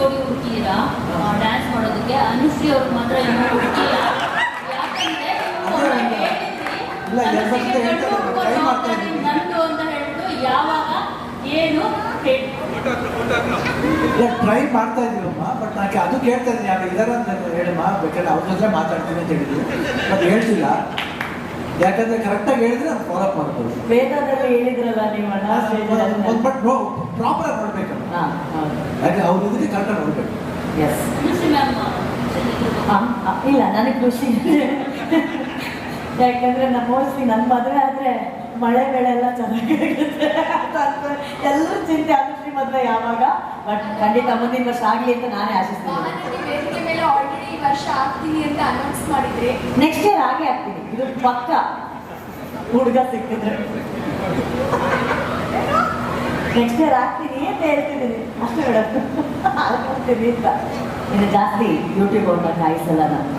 ಜೋಡಿ ಹುಡುಕಿದ್ದೀರಾ ಡ್ಯಾನ್ಸ್ ಮಾಡೋದಕ್ಕೆ ಅನುಶ್ರೀ ಅವ್ರಿಗೆ ಮಾತ್ರ ಇನ್ನೂ ಹುಡುಕಿಲ್ಲ. ಯಾಕಂದ್ರೆ. ನಂದು ಅಂತ ಹೇಳ್ಬಿಟ್ಟು ಯಾವಾಗ ಏನು ಹೇಳಿ. ಇಲ್ಲ ಟ್ರೈ ಮಾಡ್ತಾ ಇದೀವಮ್ಮ ಬಟ್ ನಾಕೆ ಅದು ಕೇಳ್ತಾ ಇದ್ದೀನಿ. ಯಾರು ಇದಾರ ಅಂತ ಹೇಳಮ್ಮ ಬೇಕಾದ್ರೆ ಅವ್ರ ಜೊತೆ ಮಾತಾಡ್ತೀನಿ ಅಂತ ಹೇಳಿದ್ರು. ಬಟ್ ಹೇಳ್ತಿಲ್ಲ. ಯಾಕಂದ್ರೆ ಕರೆಕ್ಟಾಗಿ ಹೇಳಿದ್ರೆ ಅದು ಫಾಲೋ ಅಪ್ ಮಾಡ್ಬೋದು. ಬೇಕಾದ್ರೆ ಹೇಳಿದ್ರಲ್ಲ ನೀವು ಬಟ್ ನೋ ಪ್ರಾಪರ್ ಆಗಿ ಹಾ ಹೌದು. ಯಾಕೆ ಅವ್ರ ಇದಕ್ಕೆ ಕರೆಕ್ಟಾಗಿ ನೋಡ್ಬೇಕು? ಎಸ್ ಇಲ್ಲ ನನಗೆ ಖುಷಿ ಇದೆ. ಯಾಕಂದ್ರೆ ನಮ್ಮ ಮೋಸ್ಟ್ಲಿ ನನ್ನ ಮದುವೆ ಆದ್ರೆ ಮಳೆ ಬೆಳೆ ಎಲ್ಲ ಚೆನ್ನಾಗಿರುತ್ತೆ ಎಲ್ಲರೂ ಚಿಂತೆ ಆಗುತ್ತೆ ಮದುವೆ ಯಾವಾಗ? ಬಟ್ ಖಂಡಿತ ಮುಂದಿನ ವರ್ಷ ಆಗ್ಲಿ ಅಂತ ನಾನೇ ಆಶಿಸ್ತೀನಿ. ಮಹಾನಟಿ ವೇದಿಕೆ ಮೇಲೆ ಆಲ್ರೆಡಿ ಈ ಆಗ್ತೀನಿ ಅಂತ ಅನೌನ್ಸ್ ಮಾಡಿದ್ರಿ? ನೆಕ್ಸ್ಟ್ ಇಯರ್ ಹಾಗೆ ಆಗ್ತೀನಿ. ಇದು ಪಕ್ಕ ಹುಡುಗ ಸಿಕ್ಕಿದ್ರೆ. ನೆಕ್ಸ್ಟ್ ಇಯರ್ ಆಗ್ತೀನಿ ಅಂತ ಹೇಳ್ತಿದ್ದೀನಿ. ಅಷ್ಟೇ ಮೇಡಮ್. ಆಗ್ತೀನಿ ಅಂತ. ಇನ್ನು ಜಾಸ್ತಿ ಯೂಟ್ಯೂಬ್ ಅವ್ರನ್ನ ಕಾಯಿಸಲ್ಲ ನಾನು.